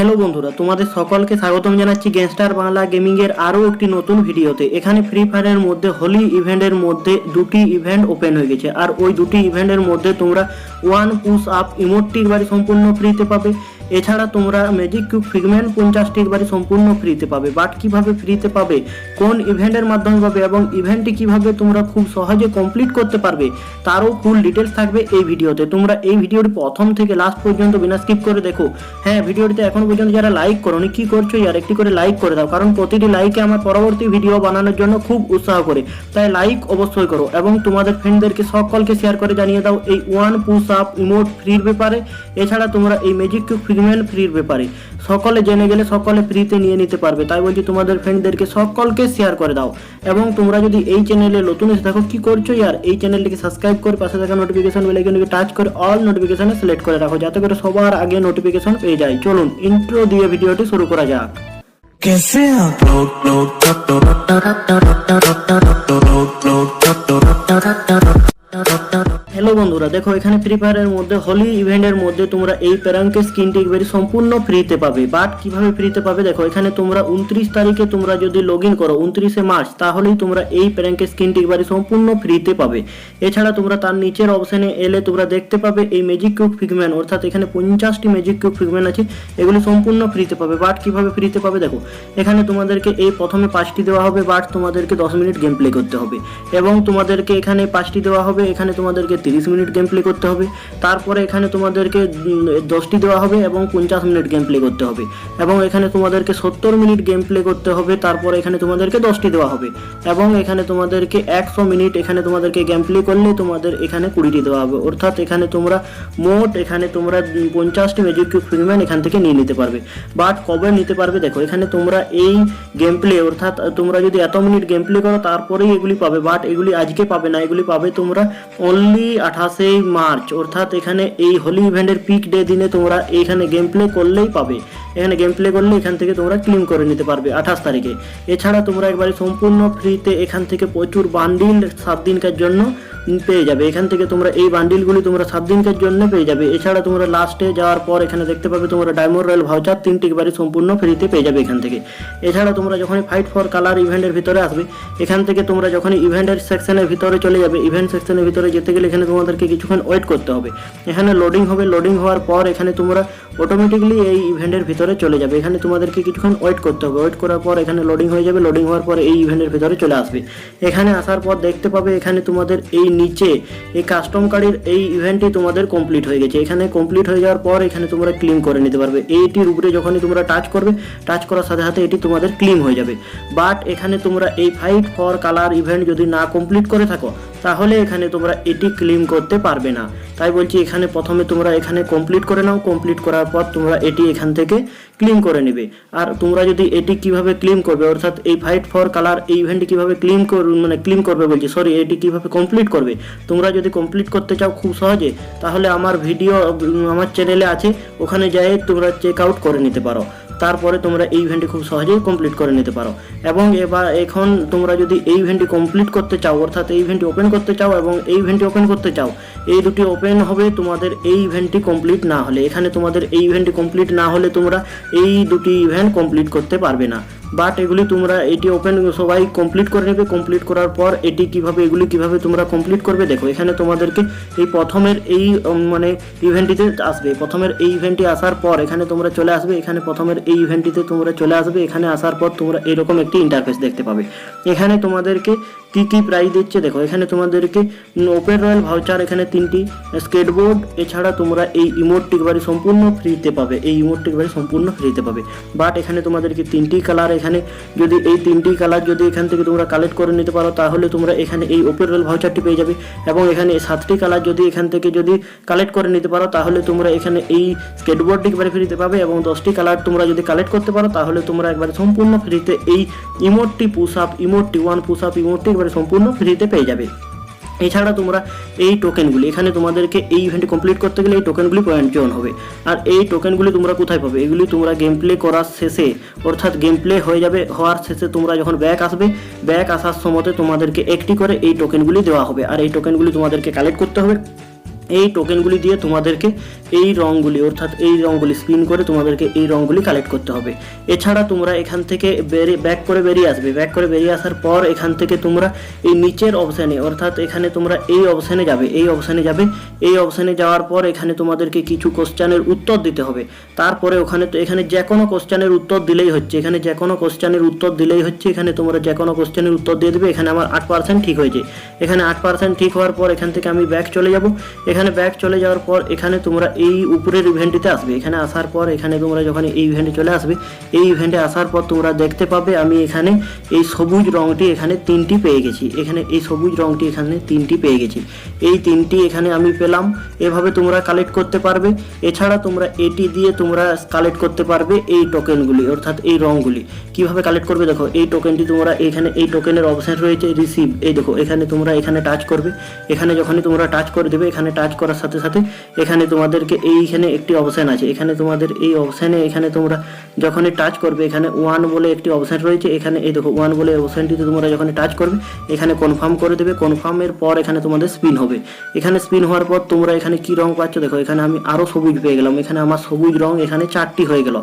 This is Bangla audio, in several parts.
হ্যালো বন্ধুরা, তোমাদের সকলকে স্বাগতম জানাচ্ছি গ্যাংস্টার বাংলা গেমিং এর আরও একটি নতুন ভিডিওতে। এখানে ফ্রি ফায়ারের মধ্যে হোলি ইভেন্টের মধ্যে দুটি ইভেন্ট ওপেন হয়ে গেছে। আর ওই দুটি ইভেন্টের মধ্যে তোমরা ওয়ান পুশ আপ ইমোটটি একবারে সম্পূর্ণ ফ্রিতে পাবে। এছাড়া তোমরা ম্যাজিক কিউব ফিগমেন্ট পঞ্চাশটি একবারে সম্পূর্ণ ফ্রিতে পাবে। বাট কীভাবে ফ্রিতে পাবে? কোন ইভেন্টের মাধ্যমে পাবে এবং ইভেন্টটি কীভাবে তোমরা খুব সহজে কমপ্লিট করতে পারবে? তারও ফুল ডিটেলস থাকবে এই ভিডিওতে। তোমরা এই ভিডিওটি প্রথম থেকে লাস্ট পর্যন্ত বিনা স্কিপ করে দেখো। হ্যাঁ ভিডিওটিতে এখন পর্যন্ত যারা লাইক করোনি, কি করছ আর একটি করে লাইক করে দাও। কারণ প্রতিটি লাইকে আমার পরবর্তী ভিডিও বানানোর জন্য খুব উৎসাহ করে। তাই লাইক অবশ্যই করো এবং তোমাদের ফ্রেন্ডদেরকে সকলকে শেয়ার করে জানিয়ে দাও এই ওয়ান পুশ আপ ইমোট ফ্রির ব্যাপারে। এছাড়া তোমরা এই ম্যাজিক কিউব রিমেল ফ্রির ব্যাপারে সকলে জেনে গেলে সকলে ফ্রিতে নিয়ে নিতে পারবে তাই বলছি তোমাদের ফ্রেন্ডদেরকে সকলকে শেয়ার করে দাও এবং তোমরা যদি এই চ্যানেলে নতুন এসে থাকো কি করছ ইয়ার এই চ্যানেলটিকে সাবস্ক্রাইব করে পাশে থাকা নোটিফিকেশন বেলাইকনকে টাচ করে অল নোটিফিকেশনে সিলেক্ট করে রাখো যাতে করে সবার আগে নোটিফিকেশন পেয়ে যায় চলুন ইন্ট্রো দিয়ে ভিডিওটি শুরু করা যাক कैसे आप लोग लोग लोग लोग হ্যালো বন্ধুরা, দেখো এখানে ফ্রি ফায়ারের মধ্যে হোলি ইভেন্টের মধ্যে তোমরা এই প্যারাঙ্কের স্কিনটি একবারে সম্পূর্ণ ফ্রিতে পাবে। বাট কীভাবে ফ্রিতে পাবে? দেখো, এখানে তোমরা উনত্রিশ তারিখে তোমরা যদি লগ ইন করো, উনত্রিশে মার্চ তাহলেই তোমরা এই প্যারাঙ্কের স্কিনটি একবারে সম্পূর্ণ ফ্রিতে পাবে। এছাড়া তোমরা তার নিচের অপশনে এলে তোমরা দেখতে পাবে এই ম্যাজিক কিউব ফিগম্যান অর্থাৎ এখানে পঞ্চাশটি ম্যাজিক কিউব ফিগম্যান আছে, এগুলি সম্পূর্ণ ফ্রিতে পাবে। বাট কীভাবে ফ্রিতে পাবে? দেখো, এখানে তোমাদেরকে এই প্রথমে পাঁচটি দেওয়া হবে বাট তোমাদেরকে দশ মিনিট গেম প্লে করতে হবে। এবং তোমাদেরকে এখানে পাঁচটি দেওয়া হবে, এখানে তোমাদেরকে তিরিশ মিনিট গেম প্লে করতে হবে। তারপরে এখানে তোমাদেরকে দশটি দেওয়া হবে এবং পঞ্চাশ মিনিট গেম প্লে করতে হবে। এবং এখানে তোমাদেরকে সত্তর মিনিট গেম প্লে করতে হবে, তারপরে এখানে তোমাদেরকে দশটি দেওয়া হবে। এবং এখানে তোমাদেরকে একশো মিনিট এখানে তোমাদেরকে গেম প্লে করলে তোমাদের এখানে কুড়িটি দেওয়া হবে। অর্থাৎ এখানে তোমরা মোট এখানে তোমরা পঞ্চাশটি ম্যাজিক কিউব ফিল্ম্যান এখান থেকে নিয়ে নিতে পারবে। বাট কবে নিতে পারবে, দেখো, এখানে তোমরা এই গেম প্লে অর্থাৎ তোমরা যদি এত মিনিট গেম প্লে করো, তারপরেই এগুলি পাবে। বাট এগুলি আজকে পাবে না, এগুলি পাবে তোমরা অনলি আঠাশে মার্চ, অর্থাৎ এখানে এই হোলি ইভেন্টের পিক ডে দিনে তোমরা এইখানে গেম প্লে করলেই পাবে। এখানে গেম প্লে করলে এখান থেকে তোমরা ক্লিম করে নিতে পারবে আঠাশ তারিখে। এছাড়া তোমরা একবারে সম্পূর্ণ ফ্রিতে এখান থেকে প্রচুর বান্ডিল সাত দিনকার জন্য পেয়ে যাবে। এখান থেকে তোমরা এই বান্ডিলগুলি তোমরা সাত দিনকার জন্য পেয়ে যাবে। এছাড়া তোমরা লাস্টে যাওয়ার পর এখানে দেখতে পাবে তোমরা ডায়মন্ড রয়্যাল ভাউচার তিনটি একবারে সম্পূর্ণ ফ্রিতে পেয়ে যাবে এখান থেকে। এছাড়া তোমরা যখন ফাইট ফর কালার ইভেন্টের ভিতরে আসবে, এখান থেকে তোমরা যখন ইভেন্টের সেকশনের ভিতরে চলে যাবে ইভেন্ট সেকশনের ভিতরে যেতে গেলে এখানে তোমাদেরকে কিছুক্ষণ ওয়েট করতে হবে। এখানে লোডিং হবে লোডিং হওয়ার পর এখানে তোমরা অটোমেটিকলি এই ইভেন্টের ভিতরে চলে যাবে। এখানে তোমাদেরকে কিছুক্ষণ ওয়েট করতে হবে। ওয়েট করার পর এখানে লোডিং হয়ে যাবে লোডিং হওয়ার পর এই ইভেন্টের ভিতরে চলে আসবে। এখানে আসার পর দেখতে পাবে এখানে তোমাদের এই নিচে, এই কাস্টম কার্ডের এই ইভেন্টটি তোমাদের কমপ্লিট হয়ে গেছে। এখানে কমপ্লিট হয়ে যাওয়ার পর এখানে তোমরা ক্লিম করে নিতে পারবে। এইটির উপরে যখনই তোমরা টাচ করবে টাচ করার সাথে সাথে এটি তোমাদের ক্লিম হয়ে যাবে। বাট এখানে তোমরা এই ফাইট ফর কালার ইভেন্ট যদি না কমপ্লিট করে থাকো তাহলে এখানে তোমরা এটি ক্লিম করতে পারবে না। তাই বলছি এখানে প্রথমে তোমরা এখানে কমপ্লিট করে নাও। কমপ্লিট করার পর তোমরা এটি এখান থেকে ক্লিম করে নেবে। আর তোমরা যদি এটি কীভাবে ক্লিম করবে, অর্থাৎ এই ফাইট ফর কালার এই ইভেন্টটি কীভাবে ক্লিম কর মানে ক্লিম করবে বলছি সরি এটি কীভাবে কমপ্লিট করবে? তোমরা যদি কমপ্লিট করতে চাও খুব সহজে, তাহলে আমার ভিডিও আমার চ্যানেলে আছে। ওখানে যাই তোমরা চেক আউট করে নিতে পারো। তারপরে তোমরা এই ইভেন্টটি খুব সহজেই কমপ্লিট করে নিতে পারো। এবং এবার এখন তোমরা যদি এই ইভেন্টটি কমপ্লিট করতে চাও, অর্থাৎ এই ইভেন্টটি ওপেন করতে চাও এবং এই ইভেন্টটি ওপেন করতে চাও, এই দুটি ওপেন হবে তোমাদের এই ইভেন্টটি কমপ্লিট না হলে। এখানে তোমাদের এই ইভেন্টটি কমপ্লিট না হলে তোমরা এই দুটি ইভেন্ট কমপ্লিট করতে পারবে না। বাট এগুলি তোমরা এটি ওপেন সবাই কমপ্লিট করে নেবে। কমপ্লিট করার পর এটি কীভাবে, এগুলি কীভাবে তোমরা কমপ্লিট করবে, দেখো। এখানে তোমাদেরকে এই প্রথমের এই মানে ইভেন্টটিতে আসবে। প্রথমের এই ইভেন্টটি আসার পর এখানে তোমরা চলে আসবে। এখানে প্রথমের এই ইভেন্টটিতে তোমরা চলে আসবে। এখানে আসার পর তোমরা এরকম একটি ইন্টারফেস দেখতে পাবে। এখানে তোমাদেরকে কি কি প্রাইজ দিচ্ছে? দেখো, এখানে তোমাদেরকে ওপেন রয়্যাল ভাউচার এখানে তিনটি স্কেটবোর্ড এছাড়া তোমরা এই ইমোটটি একবারে সম্পূর্ণ ফ্রিতে পাবে। এই ইমোটটি একবারে সম্পূর্ণ ফ্রিতে পাবে। বাট এখানে তোমাদেরকে তিনটি কালার এখানে যদি এই তিনটি কালার যদি এখান থেকে তোমরা কালেক্ট করে নিতে পারো, তাহলে তোমরা এখানে এই ওপেন রয়্যাল ভাউচারটি পেয়ে যাবে। এবং এখানে সাতটি কালার যদি এখান থেকে যদি কালেক্ট করে নিতে পারো, তাহলে তোমরা এখানে এই স্কেটবোর্ডটি একবারে ফ্রিতে পাবে এবং দশটি কালার তোমরা যদি কালেক্ট করতে পারো, তাহলে তোমরা একবারে সম্পূর্ণ ফ্রিতে এই ইমোটটি পুশ আপ ইমোটটি ওয়ান পুশ আপ ইমোটটি একবারে সম্পূর্ণ ফ্রিতে পেয়ে যাবে। এছাড়া তোমরা এই টোকেনগুলি এখানে তোমাদেরকে এই ইভেন্ট কমপ্লিট করতে গেলে এই টোকেনগুলি পয়েন্ট জন হবে। আর এই টোকেনগুলি তোমরা কোথায় পাবে? এগুলি তোমরা গেম প্লে করার শেষে, অর্থাৎ গেম প্লে হয়ে যাবে, হওয়ার শেষে তোমরা যখন ব্যাক আসবে ব্যাক আসার সময়তে তোমাদেরকে একটি করে এই টোকেনগুলি দেওয়া হবে। আর এই টোকেনগুলি তোমাদেরকে কালেক্ট করতে হবে। এই টোকেনগুলি দিয়ে তোমাদেরকে এই রঙগুলি, অর্থাৎ এই রঙগুলি স্পিন করে তোমাদেরকে এই রঙগুলি কালেক্ট করতে হবে। এছাড়া তোমরা এখান থেকে বেরিয়ে ব্যাক করে বেরিয়ে আসবে। ব্যাক করে বেরিয়ে আসার পর এখান থেকে তোমরা এই নিচের অপশানে অর্থাৎ এখানে তোমরা এই অপশানে যাবে। এই অপশানে যাবে। এই অপশানে যাওয়ার পর এখানে তোমাদেরকে কিছু কোশ্চেনের উত্তর দিতে হবে। তারপরে ওখানে তো, এখানে যে কোনো কোশ্চেনের উত্তর দিলেই হচ্ছে। এখানে যে কোনো কোশ্চেনের উত্তর দিলেই হচ্ছে। এখানে তোমরা যে কোনো কোশ্চেনের উত্তর দিয়ে দেবে। এখানে আমার আট পার্সেন্ট ঠিক হয়েছে। এখানে আট পার্সেন্ট ঠিক হওয়ার পর এখান থেকে আমি ব্যাক চলে যাব। এখানে ব্যাক চলে যাওয়ার পর এখানে তোমরা এই উপরের ইভেন্টটিতে আসবে। এখানে আসার পর এখানে তোমরা যখন এই ইভেন্টে চলে আসবে, এই ইভেন্টে আসার পর তোমরা দেখতে পাবে আমি এখানে এই সবুজ রঙটি এখানে তিনটি পেয়ে গেছি। এখানে এই সবুজ রঙটি এখানে তিনটি পেয়ে গেছি। এই তিনটি এখানে আমি পেলাম। এভাবে তোমরা কালেক্ট করতে পারবে। এছাড়া তোমরা এটি দিয়ে তোমরা কালেক্ট করতে পারবে এই টোকেনগুলি অর্থাৎ এই রঙগুলি কীভাবে কালেক্ট করবে দেখো, এই টোকেনটি তোমরা এখানে, এই টোকেনের অপশন রয়েছে রিসিভ এই দেখো, এখানে তোমরা এখানে টাচ করবে। এখানে যখনই তোমরা টাচ করে দেবে, এখানে টাচ করার সাথে সাথে এখানে তোমাদেরকে এইখানে একটি অপশান আছে। এখানে তোমাদের এই অপশানে এখানে তোমরা যখনই টাচ করবে, এখানে ওয়ান বলে একটি অপশন রয়েছে। এখানে এই দেখো ওয়ান বলে অপশনটিতে তোমরা যখন টাচ করবে, এখানে কনফার্ম করে দেবে। কনফার্মের পর এখানে তোমাদের স্পিন হবে। এখানে স্পিন হওয়ার পর তোমরা এখানে কি রং পাচ্ছ? দেখো, এখানে আমি আরও সবুজ পেয়ে গেলাম। এখানে আমার সবুজ রং এখানে চারটি হয়ে গেল।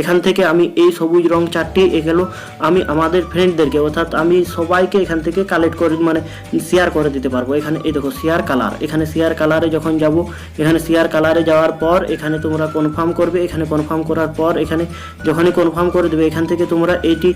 এখান থেকে আমি এই সবুজ রং চারটি এ গেল। আমি আমাদের ফ্রেন্ডদেরকে অর্থাৎ আমি সবাইকে এখান থেকে কালেক্ট করে মানে শেয়ার করে দিতে পারব। এখানে এই দেখো শেয়ার কালার এখানে শেয়ার কালারে যখন যাব, এখানে শেয়ার কালারে যাওয়ার পর এখানে তোমরা কনফার্ম করবে, এখানে কনফার্ম করার পর এখানে যখনই কনফার্ম করে দেবে, এখান থেকে তোমরা এইটি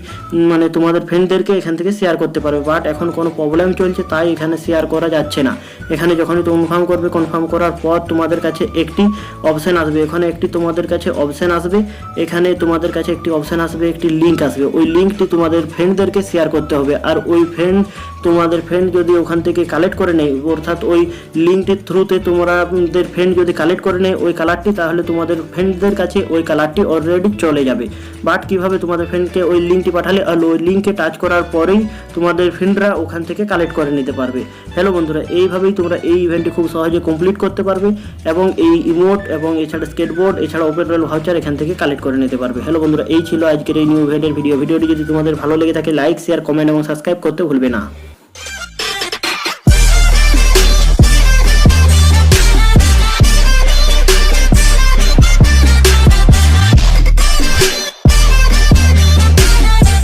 মানে তোমাদের ফ্রেন্ডদেরকে এখান থেকে শেয়ার করতে পারবে। বাট এখন কোনো প্রবলেম চলছে, তাই এখানে শেয়ার করা যাচ্ছে না। এখানে যখনই কনফার্ম করবে কনফার্ম করার পর তোমাদের কাছে একটি অপশান আসবে। এখানে একটি তোমাদের কাছে অপশান আসবে, এখানে তোমাদের কাছে একটি অপশান আসবে, একটি লিঙ্ক আসবে। ওই লিঙ্কটি তোমাদের ফ্রেন্ডদেরকে শেয়ার করতে হবে। আর ওই ফ্রেন্ড তোমাদের ফ্রেন্ড যদি ওখান থেকে কালেক্ট করে নেয়, অর্থাৎ ওই লিঙ্কটির থ্রুতে তোমাদের ফ্রেন্ড যদি কালেক্ট করে নেয় ওই কালারটি তাহলে তোমাদের ফ্রেন্ডদের কাছে ওই কালারটি অলরেডি চলে যাবে। বাট কীভাবে তোমাদের ফ্রেন্ডকে ওই লিঙ্কটি পাঠালে? আর ওই লিঙ্কে টাচ করার পরেই তোমাদের ফ্রেন্ডরা ওখান থেকে কালেক্ট করে নিতে পারবে। হ্যালো বন্ধুরা, এইভাবেই তোমরা এই ইভেন্টটি খুব সহজে কমপ্লিট করতে পারবে এবং এই ইমোট এবং এছাড়া স্কেটবোর্ড এছাড়া ওপেন রয়েল ভাউচার এখান থেকে কালেক্ট করে নিতে পারবে। হ্যালো বন্ধুরা, এই ছিল আজকের এই নিউ ইভেন্টের ভিডিও ভিডিওটি যদি তোমাদের ভালো লেগে থাকে লাইক শেয়ার কমেন্ট এবং সাবস্ক্রাইব করতে ভুলবে না।